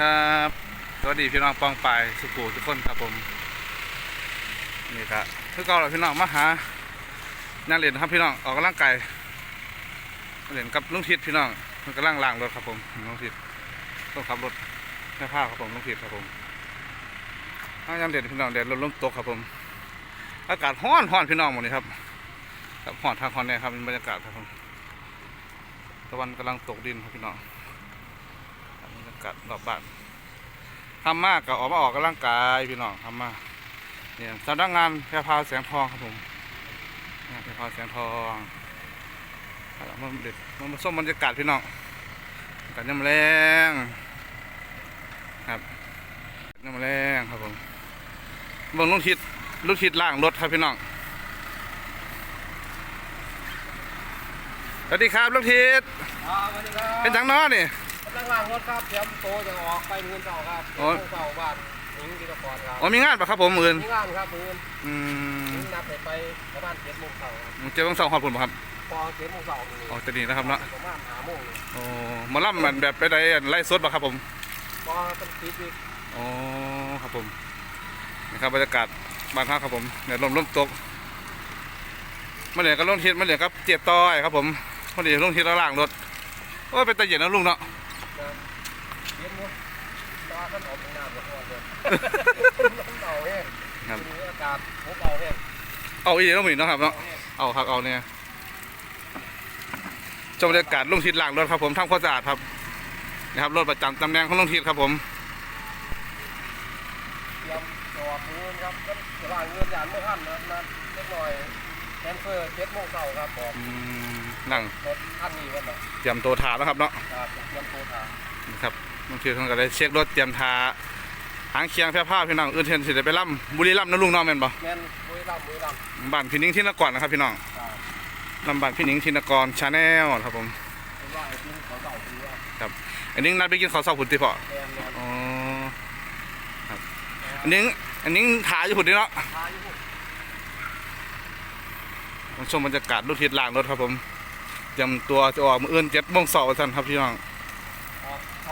ครับ สวัสดีพี่น้องปองปายสุกูทุกคนครับผมนี่ครับคือเก่าแล้วพี่น้องมาหานั่งเล่นครับพี่น้องออกกำลังกายมาเล่นกับลุงทิศพี่น้องมันกำลังล้างรถครับผมลุงทิศต้องขับรถแม่ผ้าครับผมลุงทิศครับผมถ้ายามเด่นพี่น้องเด่นรถล้มตกครับผม อากาศร้อนร้อนพี่น้องหมดนี้ครับครับร้อนทางคอนเนี่ยครับบรรยากาศครับผมตะวันกำลังตกดินครับพี่น้อง กาศรอบบ้านทำมากก็ออกมาออกกำลังกายพี่น้องทำมาเนี่ยสำนักงานแพรพราวแสงทองครับผมงานแพรพราวแสงทองครับมันเด็ดมันมาส้มบรรยากาศพี่น้องกันยำแรงครับยำแรงครับผมเบิ่งลุงทิศลุงทิศล่างรถครับพี่น้องสวัสดีครับลุงทิศครับสวัสดีครับเป็นจังน้อนี่ กำลังล้างรถครับเตรียมโตวจะออกไปเงินเก่าครับโอ้ยเงินเก่าบ้านหิงกิจกรครับอ๋อมีงานปะครับผมมื่นมีงานครับมืออืมหิงนัดไปไปประมาณเจ็ดโมงเช้าครับเจ้าต้องสองขอบคุณบ่ครับพอเจ็ดโมงเช้านี่อ๋อจะดีนะครับเนาะประมาณห้าโมงนี่โอ้หมาล่ำมันแบบไปไดไล่สดปะครับผม พอเป็นปิดอีกอ๋อครับผมนี่ครับบรรยากาศบ้านพักครับผมเนี่ยลมลมตกมาเหลือกับลงทิศมาเหลือกับเจ็บต้อยครับผมพอดีลงทิศแล้วล่างรถโอ้ยเป็นตะเย็นนะลุงเนาะนะเย็นมั้ย ตาท่านออกจากน้ำแล้วพอเลยน้ำเก่าแห้งครับ ทีนี้อากาศผมเก่าแห้งเอาอีกแล้วมีเนาะครับเนาะเก่าแห้งเอาครับเอาเนี่ยชมบรรยากาศลงทิศล่างรถครับผมทำความสะอาดครับนะครับรถประจำตำแหน่งของลงทิศครับผม เตรียมจอดมือครับก็จะล้างเงินยานเมื่อท่านนะนะเล็กหน่อยแคนเฟอร์เจ็ดโมงเช้าครับบอกอืมนั่งรถท่านนี้วันน่ะเตรียมตัวถาแล้วครับเนาะครับเตรียมโตวทางนะครับ บางทีท่านก็ได้เช็ครถเตรียมทาหางเคียงแพร่ผ้าพี่น้องอื่นเทนสิได้ไปล่ำบุรีล่ำนะลุงน้องแม่นบ่แม่นบุรีรัมย์บุรีรัมย์บ้านพี่นิ้งที่นกรนะครับพี่น้องครับลำบ้านพี่นิ้งที่นกรชาแนลครับผมเป็นว่าไอ้ที่เขาเก่าปีว่าอันนี้นัดไปกินข้าวเช้าผุนติพอแม่นแม่นอ๋อครับอันนี้อันนี้ถ่ายอยู่ผุนดิเนาะพายุผมชมบรรยากาศรถทิศล่างรถครับผมเตรียมตัวจะออกมืออื่นเจ็ดโมงเสาร์ท่านครับพี่น้อง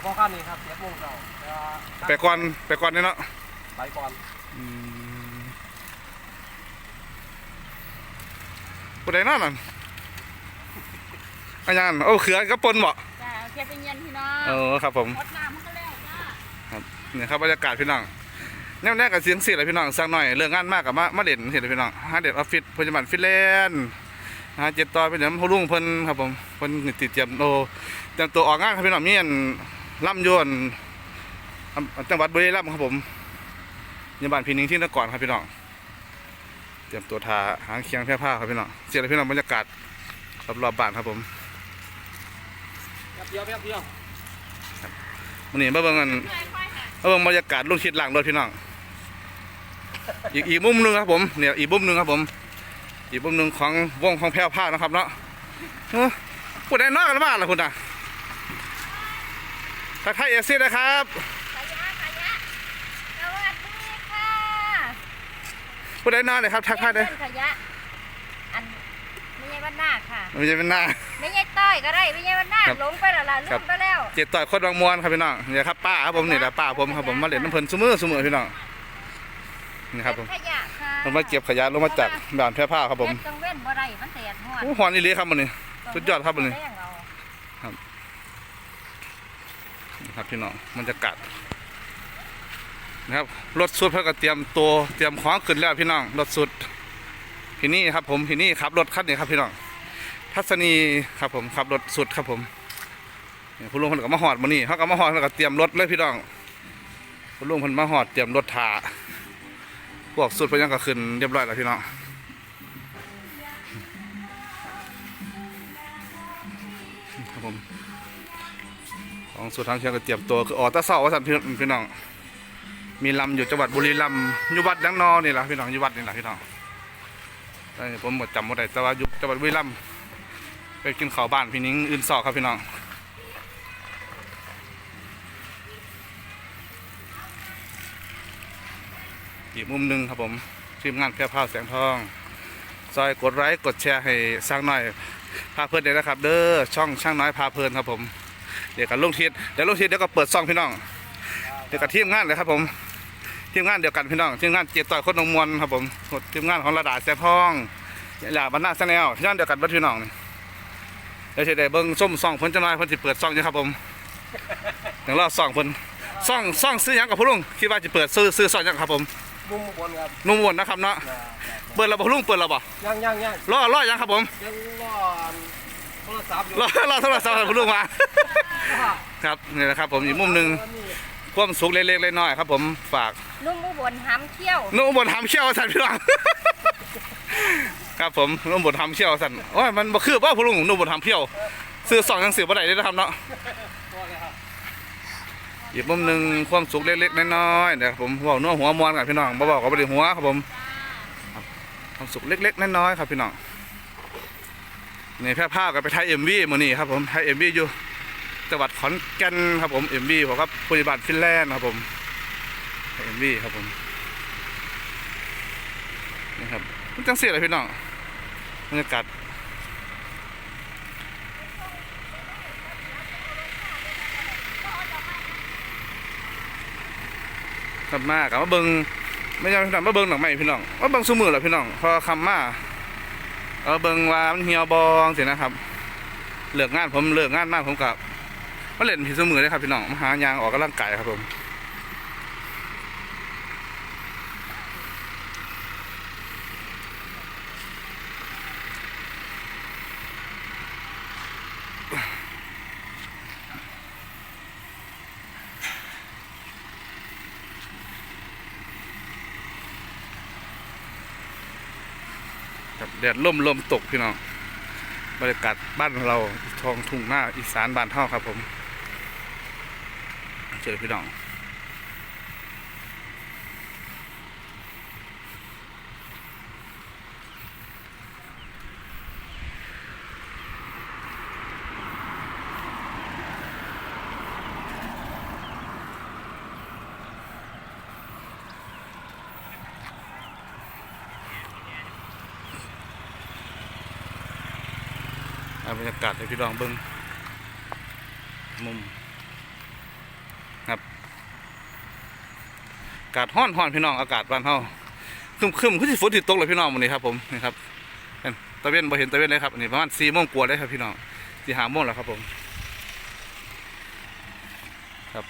ครับเฉพาะขั้นนี้ครับเจ็ดโมงเช้าแต่ว่าไปก่อนไปก่อนนี่เนาะไปก่อนอืมผู้ใดนั่นน่ะอันยังโอ้เขือกับปนบ่จ้าเอาเทียบเป็นเย็นพี่น้องเออครับผมรดน้ำมันก็แล้วจ้านี่ครับบรรยากาศพี่น้องแน่แน่กับเสียงเสียเลยพี่น้องสักหน่อยเรื่องงานมากกับมามาเด่นเห็นเลยพี่น้องฮาเด็ดออฟฟิศพจบันฟิตแลนด์ฮะเจ็ดต่อเป็นอย่างพลุงเพิ่นครับผมเพิ่นติดเตรียมโตเตรียมตัวออกงานครับพี่น้องมีอัน ล่ำยวนจังหวัดบุรีรัมย์ครับผมยานบ้านพี่นิงที่นครครับพี่น้องเตรียมตัวทาหางเคียงแพร่ผ้าครับพี่น้องเสียเลยพี่น้องบรรยากาศรอบๆบ้านครับผมแป๊บเดียวแป๊บเดียววันนี้มาเบิ่งกันค่อยๆค่ะเอาเบิ่งบรรยากาศลูกชิดหลังรถพี่น้องอีกอีกมุมหนึงครับผมเนี่ยอีกมุมหนึงครับผม อีกมุมหนึงของวงของแพรวผ้านะครับเนาะเอ้อพูดได้นอกกันบ้างล่ะคุณอะ ทักทายเอฟซีนะครับขยะขยะสวัสดีค่ะพูดได้นอกเลยครับทักทายเลยเพื่อนขยะอันไม่ใช่วันหน้าค่ะไม่ใช่เป็นหน้าไม่ใช่ต้อยก็ได้ไม่ใช่วันหน้าครับหลงไปแล้วล่ะครัลืบมไปแล้วเจ็ดต่อยโคตรบางมวนครับพี่น้องเนี่ยครับป้าครับผมนี่แหละป้าผมครับผมมาเล่นน้ำเพลินซุมือซุมือพี่น้องนี่ครับผมเก็ขยะค่ะผมมาเก็บขยะลงมาจากบ้านแพรผ้าครับผมเก็บตรงเว้นบ่ได้มันแดดฮอดโอ้หอนอีหลีครับมันนี่สุดยอดครับวันนี้ แรงเอา นี่ ครับพี่น้องบรรยากาศนะครับรถสุดเพื่อกเตรียมตัวเตรียมของขึ้นแล้วพี่น้องรถสุดพี่นี่ครับผมพี่นี่ขับรถคันนี้ครับพี่น้องทัศนีครับผมขับรถสุดครับผมคุณลุงคนก็มาหอดมานี่เขาก็มาหอดแล้วก็เตรียมรถเลยพี่น้องคุณลุงคนมาหอดเตรียมรถถาพวกสุดเพิ่นยังก็ขึ้นเรียบร้อยแล้วพี่น้องครับผม ของสุดทางเชียงก็เตรียมตัวคือออตะเสาว่าสันพี่พี่น้อง มีลำอยู่จังหวัดบุรีรัมย์อยู่วัดดังนอนี่แหละพี่น้องอยู่วัดนี่แหละพี่น้องแต่ผมหมดจำหมดได้แต่ว่าอยู่จังหวัดบุรีรัมย์ไปกินข้าวบ้านพี่นิ้งอื่นสอกครับพี่น้องอีกมุมหนึ่งครับผมทีมงานแพร่ผ้าแสงทองซอยกดไลค์กดแชร์ให้สร้างหน่อยพาเพลินเด้นะครับ เด้อช่องช่างน้อยพาเพลินครับผม เดี๋ยวกันลุงทิศเดี๋ยวลุงทิศเดี๋ยวก็เปิดซ่องพี่น้อง เดียวกับทีมงานเลยครับผมทีมงานเดียวกันพี่น้องทีมงานเจ็ดต่อยคนหนองมวลครับผมทีมงานของระดาแสงทองหลาบรรณาแสนแนวทีมงานเดียวกันเบัดพี่น้องนี่เดี๋ยวจะได้เบิ้งส้มซองเพิ่นจะมาเพิ่นสิเปิดซองอยู่ครับผมอย่างรอซองเพิ่นซองซองซื้อหยังกับพ่อลุงคิดว่าจะเปิดซื้อซื้อซองหยังครับผมมุมบนครับนุ่มวนนะครับเนาะนะเปิดแล้วบ่พ่อลุงเปิดแล้วบ่ยังยังยังรอรอยังครับผมยังรอโทรศัพท์อยู่รอรอโทรศัพท์ให้พ่อลุงมาครับนี่แหละครับ ผมอีกมุมหนึงนี่ความสุขเล็กๆน้อยๆครับ ผมฝากนุ่มอุบลห้ำเที่ยวนุ่มบนทำเชี่ยวสันพี่น้องครับผมนุ่มบนทำเชี่ยวสันโอ้ยมันบ่คือว่าผู้ลุงนุ่มบนทำเชี่ยวซื้อสองยังซื้อบ่ได้เลยนะครับเนาะก็เลยครับอีกมุมหนึ่งความสุขเล็กๆน้อยๆเดี๋ยวผมเว้านัวหัวมวนกันพี่น้องบ่บอกก็บ่ได้หัวครับผมครับความสุขเล็กๆน้อยๆครับพี่น้อง นี่แพร่ภาพกันไปถ่าย MV มื้อนี้ครับผมถ่าย MV อยู่จังหวัดขอนแก่นครับผม MV ผมครับปฏิบัติฟินแลนด์ครับผมถ่าย MV ครับผมนี่ครับมันจังเสียเลยพี่น้องบรรยากาศกลับมากับมาเบิงไม่ใช่พี่น้องมาเบิงหนังใหม่พี่น้องมาเบิงสมือแหละพี่น้องพอคำมาเอาเบิงว่ามันเหี่ยวบองสินะครับเลิกงานผมเลิกงานมากผมกับมาเล่นผีสมือเลยครับพี่น้องมาหายางออกกำลังกายครับผม แดดล่มลมตกพี่น้องบรรยากาศบ้านเราทองทุ่งหน้าอีสานบ้านเท่าครับผม เจอพี่น้อง บรรยากาศให้พี่น้องเบิ้งมุมครับอากาศห้อนห้อนพี่น้องอากาศบ้านเฮาคึมคึมคือสิฝนสิตกเลยพี่น้องวันนี้ครับผมนี่ครับเห็นตะเวนบ่เห็นตะเวนเลยครับอันนี้ประมาณสี่โมงกว่าเลยครับพี่น้องสี่ห้าโมงแล้วครับผมครับ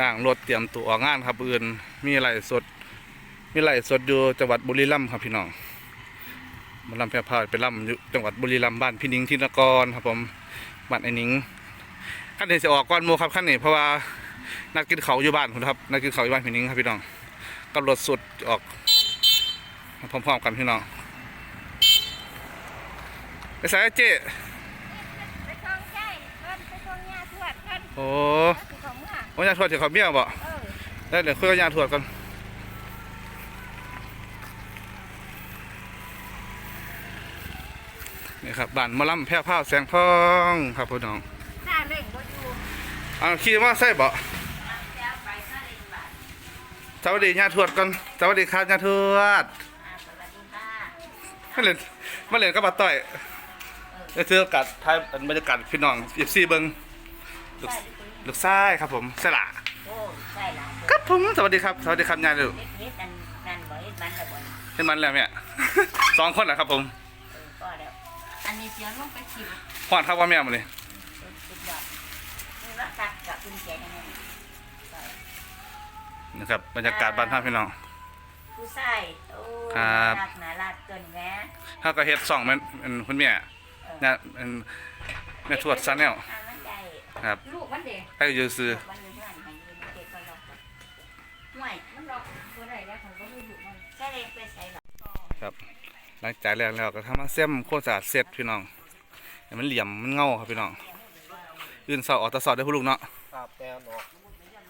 นั่งรถเตรียมตัวออกงานครับอื่นมีอะไรสด มีไรสดอยู่จังหวัดบุรีรัมย์ครับพี่น้อง มาลำแพร่พาไปลำอยู่จังหวัดบุรีรัมย์บ้านพี่นิงที่นกรครับผมบ้านไอ้นิงขั้นนี้จะออกก้อนโมครับขั้นนี้เพราะว่านัดกินเขาวอยู่บ้านผมครับนัดกินเขาวอยู่บ้านพี่นิงครับพี่น้องกับรถสุดออกพร้อมๆกันพี่น้องไปใส่เจ๊ไปช่องใช่เพิ่นไปช่องยาทวดเพิ่นโอ้แล้วสิเขาเมื่อวันยาทวดจะเขาเบี้ยบ่เออได้เดี๋ยวคุยกับยาทวดกัน นี่ครับบ้านหมาลำแพร่ผ้าแสงทองครับพี่น้องหน้าเร่งบ่อยู่อ่าขี่มาใส่บ่แล้วไปซาเร่งบาทสวัสดีญาติทวดก่อนสวัสดีครับญาติทวดอ่าสวัสดีค่ะมาเล่นมาเล่นกับป้าต้อยได้ถือโอกาสถ่ายบรรยากาศพี่น้องเอฟซีเบิ้งลูกใช่ดิคุณลูกชายครับผมสละโอ้ใช่ละครับผมสวัสดีครับสวัสดีครับญาติลูกเฮ็ดเฮ็ดอันนั่นบ่เฮ็ดมันละบ่เห็นมันแล้วเนี่ยสองคนนะครับผมเออก็แล้ว อันนี้เสียลงไปชิมพอดครับว่าแม่มาเลยสุดยอดนี่ว่าตัดกับกุญแจให้แม่นะครับบรรยากาศบ้านท่าพี่น้อง ผู้ชายโอ้ครับน่ารักน่ารักเกินแม่ถ้าก็เฮ็ดสองแม่นเป็นคุณแม่เนี่ยเป็นแม่ทวดซาแนลอ่ามันได้ครับลูกมันเด้ให้อยู่ซื้อมันอยู่ที่ไหนให้อยู่ในเด็กก็ล็อกก่อนห่วยมันล็อกบ่ได้แล้วเขาก็ไม่อยู่มันใช่เลยไปใส่หรอก ครับ หลังจากแล้วแล้วก็ทำมาเส้มโคตรสะอาดเสร็จพี่น้องให้มันเหลี่ยมมันเงาครับพี่น้องอื่นเสาร์ออกแตะสอดได้ผู้ลูกเนาะครับแปดออก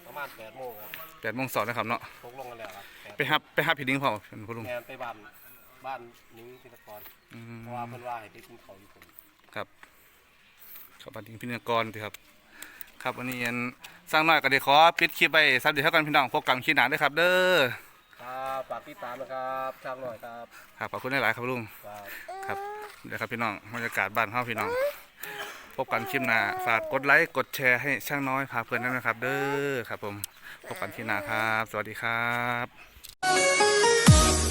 ประมาณแปดโมงครับแปดโมงสอนนะครับเนาะตกลงกันแล้วครับแปดไปฮับไปฮับพี่ดิ้งพอเป็นผู้ลุงแทนไปบ้านบ้านนิ้งพินกรอืมเพราะว่าเพิ่นว่าให้ไปกินเขาวอยู่ผมครับขอบคุณพี่นกรทีครับครับวันนี้อันสร้างน้อยก็ได้ขอปิดคลิปไปสับเดียวเท่ากันพี่น้องพบกันคลิปหน้าด้วยครับ เด้อ ครับฝากพี่ตามนะครับช่างหน่อยครับครับขอบคุณหลายครับลุงครับเดี๋ยวครับพี่น้องบรรยากาศบ้านเฮาพี่น้อง พบกันคลิปหน้าฝากกดไลค์กดแชร์ให้ช่างน้อยพาเพื่อนด้วยนะครับ เด้อครับผมพบกันคลิปหน้าครับ สวัสดีครั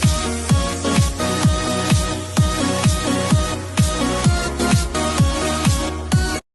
บ